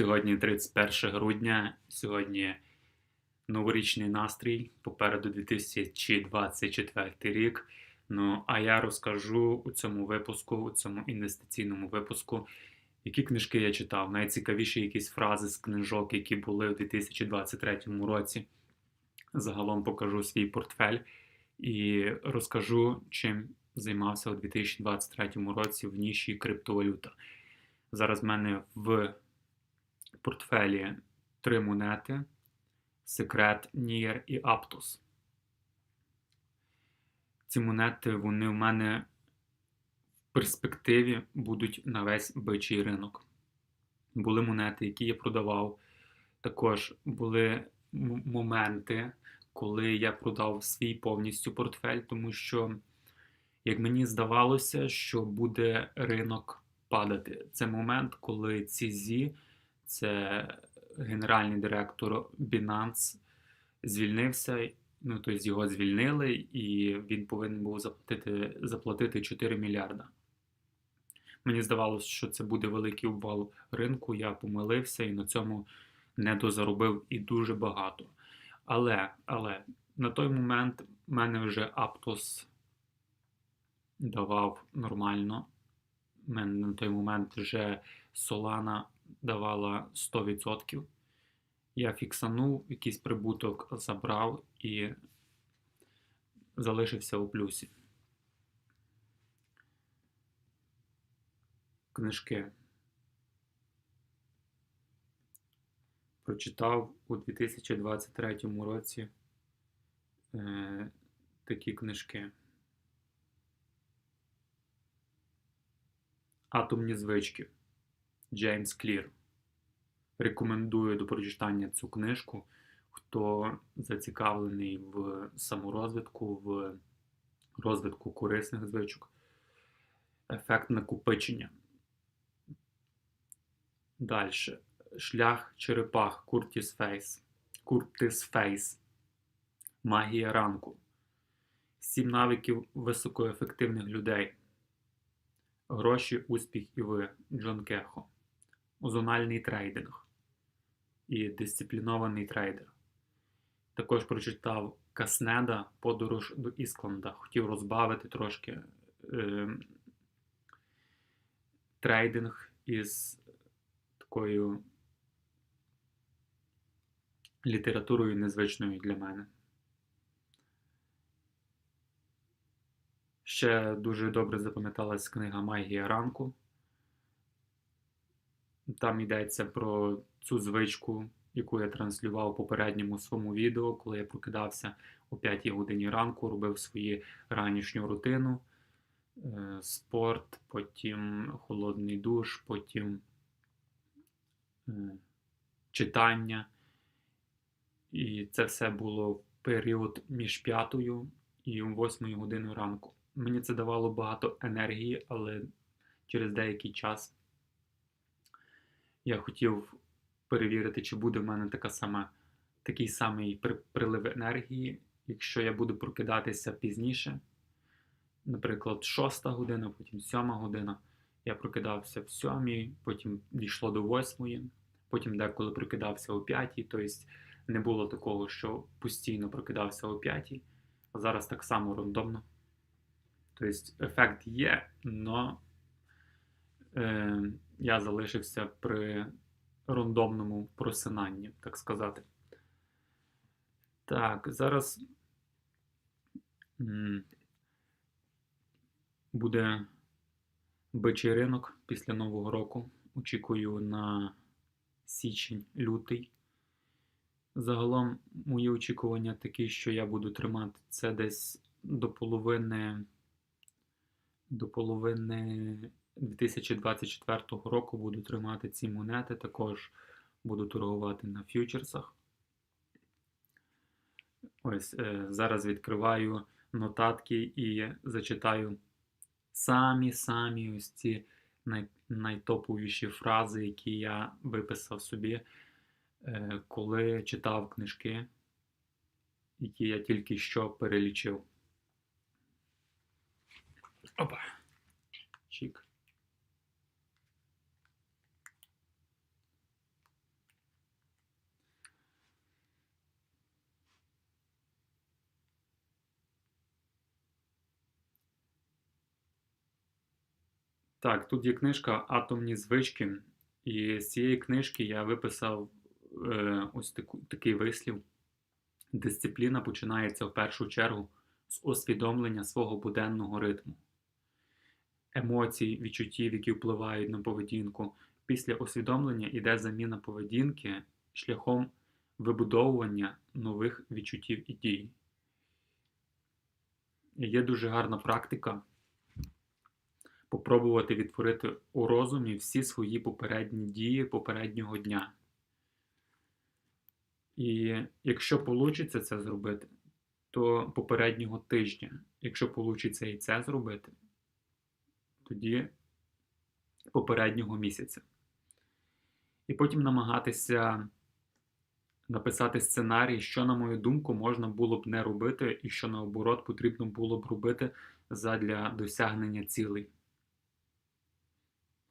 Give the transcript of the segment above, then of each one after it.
Сьогодні 31 грудня, сьогодні новорічний настрій, попереду 2024 рік. Ну, а я розкажу у цьому випуску, у цьому інвестиційному випуску, які книжки я читав, найцікавіші якісь фрази з книжок, які були в 2023 році. Загалом покажу свій портфель і розкажу, чим займався у 2023 році в ніші криптовалюта. Зараз в мене в портфелі три монети: Секрет, Нір і Аптус. Ці монети вони в мене в перспективі будуть на весь бичий ринок. Були монети, які я продавав. Також були моменти, коли я продав свій повністю портфель, тому що, як мені здавалося, що буде ринок падати. Це момент, коли ці зі це генеральний директор Binance, звільнився. Ну, тобто його звільнили, і він повинен був заплатити заплатити 4 мільярда. Мені здавалося, що це буде великий обвал ринку. Я помилився і на цьому не дозаробив і дуже багато. Але але на той момент в мене вже Aptos давав нормально. У мене на той момент вже Solana давала 100%. Я фіксанув, якийсь прибуток забрав і залишився у плюсі. Книжки. Прочитав у 2023 році е, такі книжки. Атомні звички. Джеймс Клір. Рекомендую до прочитання цю книжку, хто зацікавлений в саморозвитку, в розвитку корисних звичок. Ефект накопичення. Далі. Шлях черепах Куртіс Фейс. Куртис Фейс. Магія ранку. Сім навиків високоефективних людей. Гроші, успіх і ви. Джон Кехо. Озональний трейдинг і дисциплінований трейдер. Також прочитав Каснеда Подорож до Іскланда. Хотів розбавити трошки е, трейдинг із такою літературою незвичною для мене. Ще дуже добре запам'яталась книга Магія ранку. Там йдеться про цю звичку, яку я транслював у попередньому своєму відео, коли я прокидався о 5 годині ранку, робив свою ранішню рутину, е, спорт, потім холодний душ, потім е, читання. І це все було в період між п'ятою і восьмою годиною ранку. Мені це давало багато енергії, але через деякий час я хотів перевірити, чи буде в мене така сама, такий самий прилив енергії, якщо я буду прокидатися пізніше. Наприклад, 6 година, потім 7 година. Я прокидався в 7, потім дійшло до 8, потім деколи прокидався о 5, тобто не було такого, що постійно прокидався о 5. А зараз так само рандомно. Тобто ефект є, але е, я залишився при рандомному просинанні, так сказати. Так, зараз буде бичий ринок після Нового року. Очікую на січень-лютий. Загалом, мої очікування такі, що я буду тримати це десь до половини до половини 2024 року буду тримати ці монети, також буду торгувати на фьючерсах. Ось е, зараз відкриваю нотатки і зачитаю самі-самі ось ці най, найтоповіші фрази, які я виписав собі, е, коли читав книжки, які я тільки що перелічив. Опа. Так, тут є книжка Атомні звички, і з цієї книжки я виписав е, ось таку, такий вислів. Дисципліна починається в першу чергу з усвідомлення свого буденного ритму, емоцій, відчуттів, які впливають на поведінку. Після усвідомлення йде заміна поведінки шляхом вибудовування нових відчуттів і дій. Є дуже гарна практика попробувати відтворити у розумі всі свої попередні дії попереднього дня. І якщо вийде це зробити, то попереднього тижня, якщо вийде і це зробити, тоді попереднього місяця. І потім намагатися написати сценарій, що, на мою думку, можна було б не робити, і що наоборот потрібно було б робити задля досягнення цілей.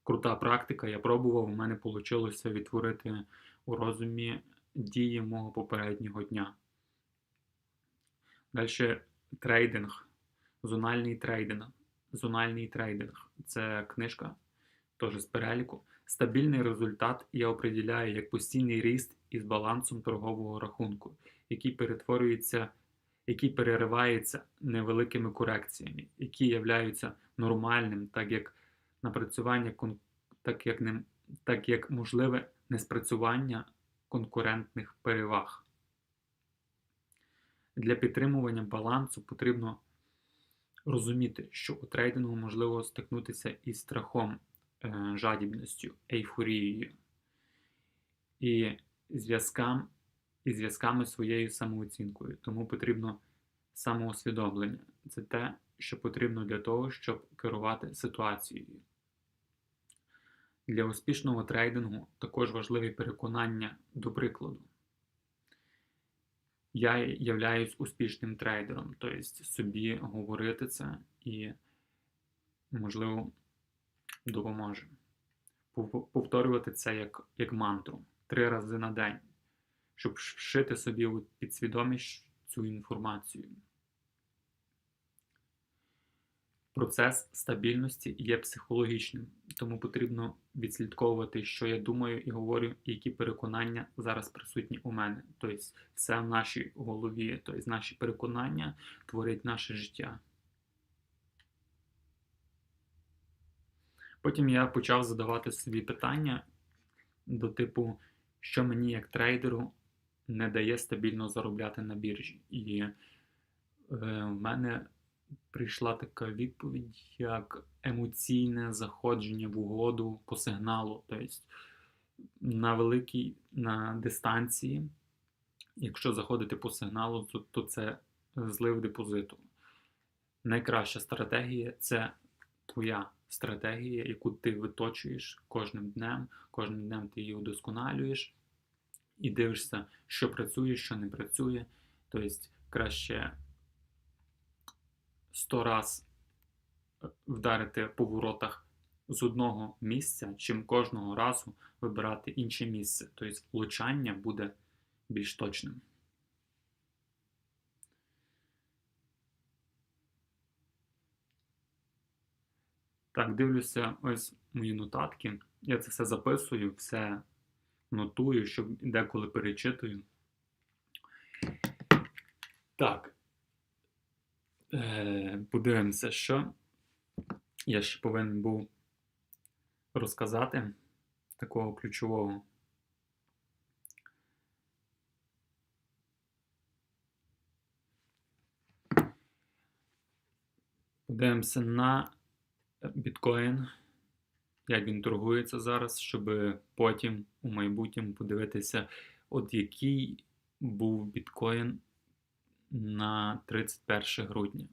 Крута практика, я пробував, у мене вийшло відтворити у розумі дії мого попереднього дня. Далі трейдинг, зональний трейдинг. Зональний трейдинг це книжка теж з переліку. Стабільний результат я определяю як постійний ріст із балансом торгового рахунку, який перетворюється, який переривається невеликими корекціями, які являються нормальним, так як напрацювання так як, не, так як можливе неспрацювання конкурентних переваг. Для підтримування балансу потрібно розуміти, що у трейдингу можливо стикнутися із страхом, е, жадібністю, ейфорією і зв'язкам, і зв'язками своєю самооцінкою. Тому потрібно самоусвідомлення. Це те, що потрібно для того, щоб керувати ситуацією. Для успішного трейдингу також важливі переконання до прикладу. Я являюсь успішним трейдером, тобто собі говорити це і, можливо, допоможе. Повторювати це як як мантру три рази на день, щоб вшити собі у підсвідомість цю інформацію. Процес стабільності є психологічним, тому потрібно відслідковувати, що я думаю і говорю, і які переконання зараз присутні у мене. Тобто, все в нашій голові, тобто наші переконання творять наше життя. Потім я почав задавати собі питання до типу, що мені як трейдеру не дає стабільно заробляти на біржі. І е, в мене прийшла така відповідь, як емоційне заходження в угоду по сигналу. Тобто на великій на дистанції, якщо заходити по сигналу, то, то це злив депозиту. Найкраща стратегія це твоя стратегія, яку ти виточуєш кожним днем, кожним днем ти її удосконалюєш і дивишся, що працює, що не працює. Тобто краще 100 раз вдарити по воротах з одного місця, чим кожного разу вибирати інше місце. Тобто влучання буде більш точним. Так, дивлюся ось мої нотатки. Я це все записую, все нотую, щоб деколи перечитую. Так. Е, подивимося, що я ще повинен був розказати такого ключового. Подивимося на біткоін, як він торгується зараз, щоб потім у майбутньому подивитися, от який був біткоін на 31 грудня.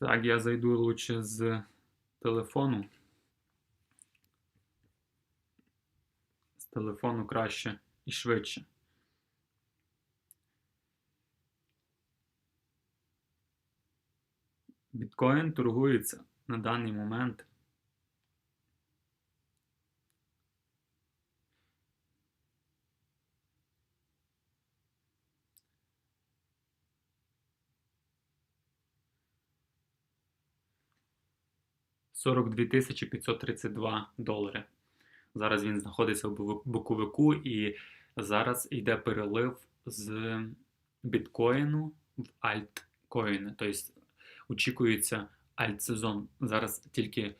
Так, я зайду лучше з телефону. З телефону краще і швидше. Біткоін торгується на даний момент. Сорок дві тисячі п'ятсот тридцять два долари. Зараз він знаходиться в боковику і зараз йде перелив з біткоїну в альткоїни. Тобто очікується альтсезон. Зараз тільки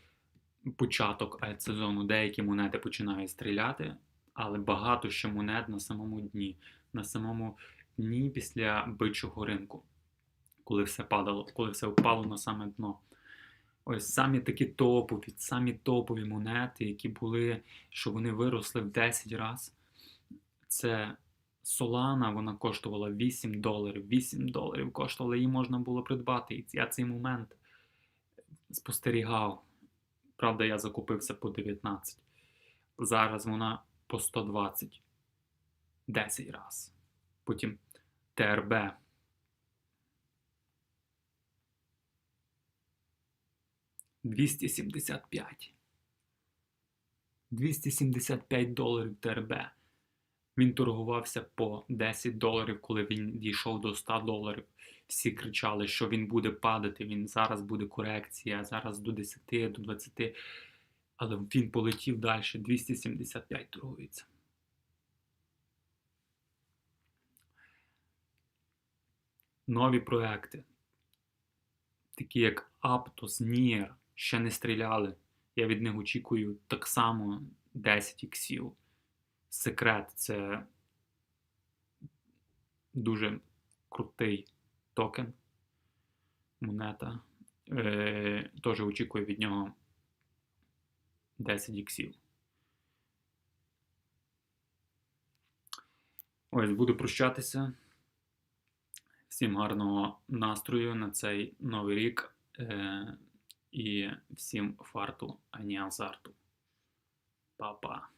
початок альтсезону. Деякі монети починають стріляти, але багато ще монет на самому дні. На самому дні після бичого ринку, коли все падало, коли все впало на саме дно. Ось самі такі топові, самі топові монети, які були, що вони виросли в 10 разів. Це Solana, вона коштувала 8 доларів. 8 доларів коштувала, її можна було придбати. І я цей момент спостерігав. Правда, я закупився по 19. Зараз вона по 120. 10 разів. Потім ТРБ. Двісті сімдесят п'ять. 275 доларів ТРБ. Він торгувався по 10 доларів, коли він дійшов до 100 доларів. Всі кричали, що він буде падати, він зараз буде корекція, зараз до 10, до 20. Але він полетів далі, 275 торгується. Нові проекти, такі як Aptos, Nier, ще не стріляли. Я від них очікую так само 10 іксів. Секрет це дуже крутий токен. Монета. Е, Теж очікую від нього 10 іксів. Ось буду прощатися. Всім гарного настрою на цей новий рік. Е, і всім фарту, а не азарту. Па-па.